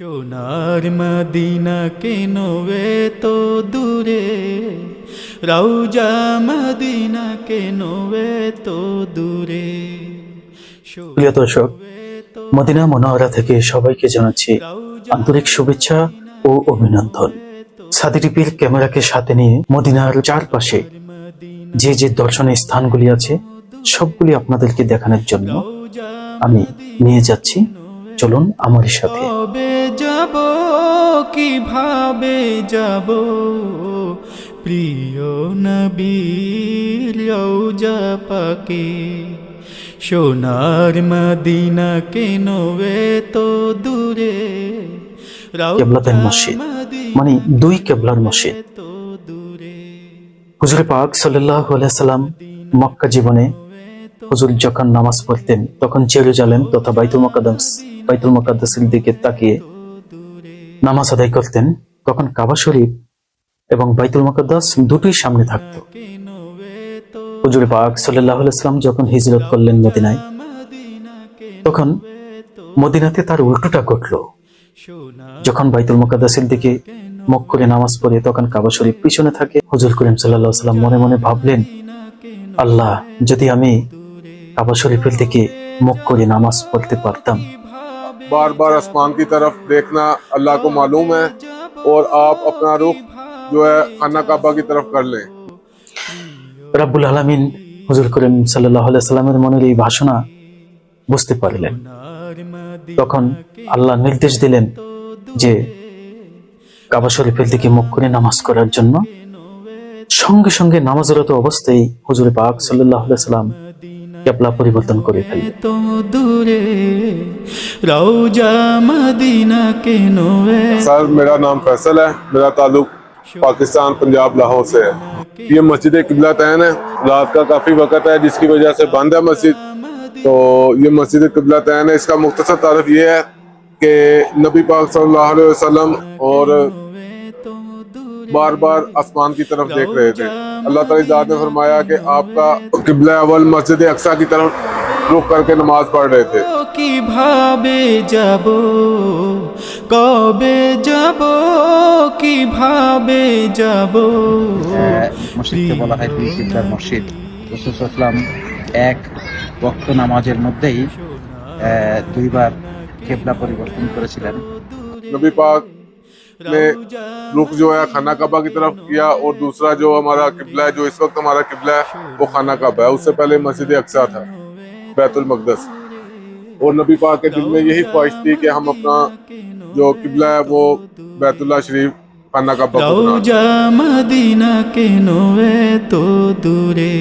সোনার মদিনা কেন তো দূরে? রৌজা মদিনা কেন তো দূরে? প্রিয় দর্শক মদিনা মনোহরা থেকে সবাইকে জানাচ্ছি আন্তরিক শুভেচ্ছা ও অভিনন্দন। সাদি টিভির ক্যামেরাকে সাথে নিয়ে মদিনার চারপাশে যে যে দর্শনীয় স্থানগুলি আছে সবগুলি আপনাদেরকে দেখানোর জন্য আমি নিয়ে যাচ্ছি। চলুন আমার সাথে। যাব, কীভাবে যাব? প্রিয় নবীর পাকে, সোনার মদিনা কেন তো দূরে? কেবলাতেন মসজিদ মানে দুই কেবলার মসজিদ। হুজুর পাক সাল্লাহ সাল্লাম মক্কা জীবনে হুজুর যখন নামাজ পড়তেন, তখন জেরুজালেম তথা বাইতুল মুকাদ্দাস, বাইতুল মুকাদ্দাসের দিকে তাকিয়ে নামাজ আদায় করতেন, তখন কাবা শরীফ এবং বাইতুল মুকাদ্দাস দুটোই সামনে থাকতো। হুজুর পাক সাল্লাহ সাল্লাম যখন হিজরত করলেন মদিনায়, তখন মদিনাতে তার উল্টোটা ঘটলো। যখন বাইতুল মুকাদ্দাসের দিকে মুখ করে নামাজ পড়ে তখন কাবা শরীফ পিছনে থাকে, হুজুর করিম সাল্লাহ সাল্লাম মনে মনে ভাবলেন, আল্লাহ, যদি আমি কাবা শরীফের দিকে মুখ করে নামাজ পড়তে পারতাম बार बार आसमान की तरफ देखना अल्लाह को मालूम है और आप अपना रुख जो है खाना काबा की तरफ कर लें রাব্বুল আলামিন হুজুর করিম সাল্লাহ সাল্লামের মনের এই ভাষণা বুঝতে পারলেন তখন আল্লাহ নির্দেশ দিলেন যে কাবা শরীফের দিকে মুখ করে নামাজ করার জন্য সঙ্গে সঙ্গে নামাজরত অবস্থায় হুজুর পাক সাল্লাহ সাল্লাম কেবলা পরিবর্তন করে ফেললেন তো দূরে রৌজা মদিনা কেন सर मेरा नाम फैसल है मेरा ताल्लुक पाकिस्तान पंजाब लाहौर से है ये मस्जिद किबला तैन है रात का काफी वक्त है जिसकी वजह से बंद है मस्जिद तो ये मस्जिद किबला तैन है इसका मुख्तसर तारफ ये है कि नबी पाक सल्लल्लाहु अलैहि वसल्लम और তো দূরে बार बार आसमान की तरफ देख रहे थे अल्लाह ताला इस आयत ने फरमाया कि आपका किबला अवल मस्जिद अक्सा की तरफ रुक करके नमाज पढ़ रहे थे কিভাবে যাব কবে যাব কিভাবে যাব আহ, মসজিদকে বলা হয় দুই কিবলার মসজিদ রসুলাম এক বক্ত নামাজের মধ্যেই আহ, দুইবার কেবলা পরিবর্তন করেছিলেন नबी पाक ने रुख जो है खाना काबा की तरफ़ किया और दूसरा जो हमारा किबला है जो इस वक्त हमारा किबला है वो खाना काबा है। उससे पहले मस्जिद अक्सा था बैतुलमकदस और नबी पाक के दिल में यही ख्वाहिश थी कि हम अपना जो किबला है वो बैतुल्ला शरीफ खाना काबा मदीना के नोवे तो दूरे।